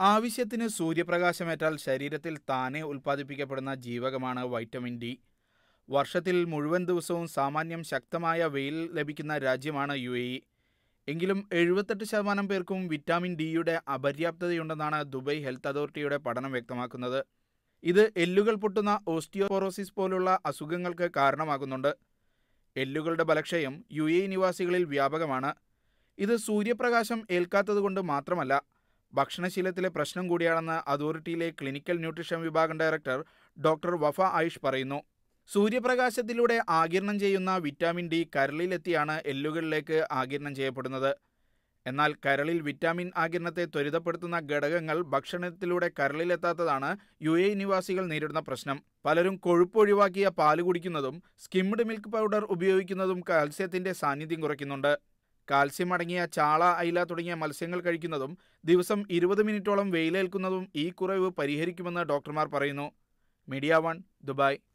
ആവശ്യത്തിന് സൂര്യപ്രകാശമേറ്റാൽ ശരീരത്തിൽ താനെ ഉൽപ്പാദിപ്പിക്കപ്പെടുന്ന ജീവകമാണ് vitamin D. വർഷത്തിൽ മുഴുവൻ ദിവസവും സാമാന്യം ശക്തമായ വെയിൽ ലഭിക്കുന്ന രാജ്യമാണ് യു എ ഇ. എങ്കിലും എഴുപത്തെട്ട് ശതമാനം പേർക്കും വിറ്റാമിൻ ഡിയുടെ അപര്യാപ്തതയുണ്ടെന്നാണ് ദുബൈ ഹെൽത്ത് അതോറിറ്റിയുടെ പഠനം വ്യക്തമാക്കുന്നത്. ഇത് എല്ലുകൾ പൊട്ടുന്ന ഓസ്റ്റിയോപോറോസിസ് പോലുള്ള അസുഖങ്ങൾക്ക് കാരണമാകുന്നുണ്ട്. എല്ലുകളുടെ ബലക്ഷയം യു എ നിവാസികളിൽ വ്യാപകമാണ്. ഇത് സൂര്യപ്രകാശം ഏൽക്കാത്തതുകൊണ്ട് മാത്രമല്ല ഭക്ഷണശീലത്തിലെ പ്രശ്നം കൂടിയാണെന്ന് അതോറിറ്റിയിലെ ക്ലിനിക്കൽ ന്യൂട്രീഷൻ വിഭാഗം ഡയറക്ടർ ഡോക്ടർ വഫ ആയിഷ് പറയുന്നു. സൂര്യപ്രകാശത്തിലൂടെ ആകിരണം ചെയ്യുന്ന വിറ്റാമിൻ ഡി കരളിലെത്തിയാണ് എല്ലുകളിലേക്ക് ആകിരണം ചെയ്യപ്പെടുന്നത്. എന്നാൽ കരളിൽ വിറ്റാമിൻ ആകിരണത്തെ ത്വരിതപ്പെടുത്തുന്ന ഘടകങ്ങൾ ഭക്ഷണത്തിലൂടെ കരളിലെത്താത്തതാണ് യു എ നിവാസികൾ നേരിടുന്ന പ്രശ്നം. പലരും കൊഴുപ്പ് ഒഴിവാക്കിയ പാൽ കുടിക്കുന്നതും സ്കിംഡ് മിൽക്ക് പൗഡർ ഉപയോഗിക്കുന്നതും കാൽസ്യത്തിന്റെ സാന്നിധ്യം കുറയ്ക്കുന്നുണ്ട്. കാൽസ്യം അടങ്ങിയ ചാള അയില തുടങ്ങിയ മത്സ്യങ്ങൾ കഴിക്കുന്നതും ദിവസം ഇരുപത് മിനിറ്റോളം വെയിലേൽക്കുന്നതും ഈ കുറവ് പരിഹരിക്കുമെന്ന് ഡോക്ടർമാർ പറയുന്നു. Media one Dubai.